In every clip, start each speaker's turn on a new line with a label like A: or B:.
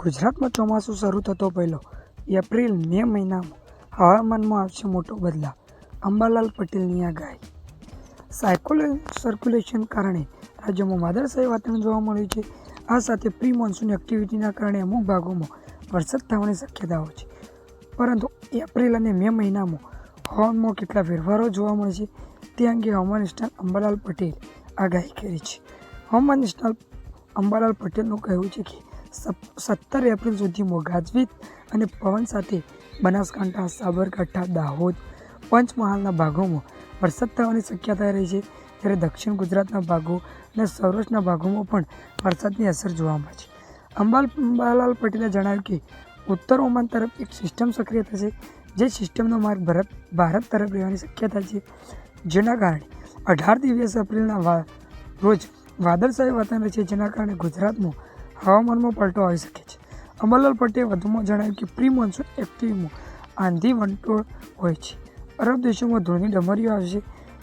A: ગુજરાતમાં ચોમાસું શરૂ થતો પહેલો એપ્રિલ મે મહિનામાં હવામાનમાં આવશે મોટો બદલાવ. અંબાલાલ પટેલની આગાહી. સાયકોલ સર્ક્યુલેશન કારણે રાજ્યમાં વાદળશાહી વાતાવરણ જોવા મળ્યું છે. આ સાથે પ્રી મોન્સૂન એક્ટિવિટીના કારણે અમુક ભાગોમાં વરસાદ થવાની શક્યતાઓ છે. પરંતુ એપ્રિલ અને મે મહિનામાં હવામાનમાં કેટલા ફેરફારો જોવા મળશે તે અંગે હવામાન નિષ્ણાત અંબાલાલ પટેલ આગાહી કરી છે. હવામાન નિષ્ણાત અંબાલાલ પટેલનું કહેવું છે કે સત્તર એપ્રિલ સુધીમાં ગાજવીજ અને પવન સાથે બનાસકાંઠા, સાબરકાંઠા, દાહોદ પંચમહાલના ભાગોમાં વરસાદ થવાની શક્યતા રહી છે. ત્યારે દક્ષિણ ગુજરાતના ભાગો અને સૌરાષ્ટ્રના ભાગોમાં પણ વરસાદની અસર જોવા મળે છે. અંબાલ, અંબાલાલ પટેલે જણાવ્યું કે, ઉત્તર ઓમાન તરફ એક સિસ્ટમ સક્રિય થશે, જે સિસ્ટમનો માર્ગ ભારત ભારત તરફ રહેવાની શક્યતા છે. જેના કારણે અઢાર દિવસ એપ્રિલના રોજ વાદળછાયું વાતાવરણ છે. જેના કારણે ગુજરાતમાં હવામાનમાં પલટો આવી શકે છે. અમરલાલ પટેલે વધુમાં જણાવ્યું કે પ્રી મોન્સૂન એક્ટિવમાં આંધી વંટોળ હોય છે. અરબ દેશોમાં ધૂળની ડમરીઓ આવશે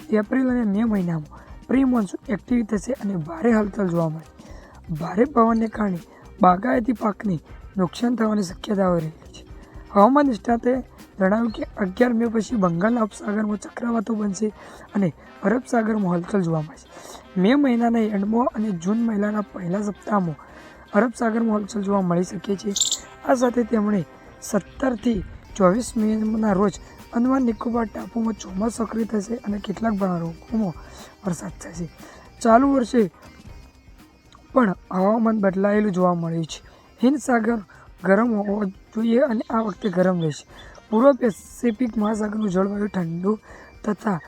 A: એપ્રિલ અને મે મહિનામાં પ્રી મોન્સૂન એક્ટિવ થશે અને ભારે હલચલ જોવા મળે ભારે પવનને કારણે બાગાયતી પાકને નુકસાન થવાની શક્યતાઓ રહેલી છે. હવામાન નિષ્ણાતે જણાવ્યું કે, અગિયાર મે પછી બંગાળના ઉપસાગરમાં ચક્રવાતો બનશે અને અરબ સાગરમાં હલચલ જોવા મળશે. મે મહિનાના એન્ડમાં અને જૂન મહિનાના પહેલા સપ્તાહમાં અરબ સાગરમાં હલચલ જોવા મળી શકે છે. આ સાથે તેમણે સત્તરથી ચોવીસ મેના રોજ અંદમાન નિકોબાર ટાપુમાં ચોમાસ સક્રિય થશે અને કેટલાક ભાગોમાં વરસાદ થશે. ચાલુ વર્ષે પણ હવામાન બદલાયેલું જોવા મળ્યું છે. હિન્દ સાગર ગરમ હોવો જોઈએ અને આ વખતે ગરમ રહેશે. પૂર્વ પેસિફિક મહાસાગરનું જળવાયુ ઠંડુ તથા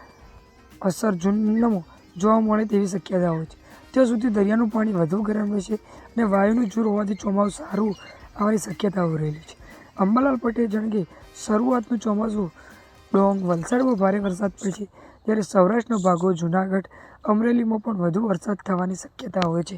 A: અસર જૂનમાં જોવા મળે તેવી શક્યતા હોય છે. ત્યાં સુધી દરિયાનું પાણી વધુ ગરમ રહેશે અને વાયુનું જોર હોવાથી ચોમાસું સારું આવવાની શક્યતાઓ રહેલી છે. અંબાલાલ પટેલ જાણે કે શરૂઆતનું ચોમાસું ડોંગ વલસાડમાં ભારે વરસાદ પડશે જ્યારે સૌરાષ્ટ્રના ભાગો જૂનાગઢ, અમરેલીમાં પણ વધુ વરસાદ થવાની શક્યતા હોય છે.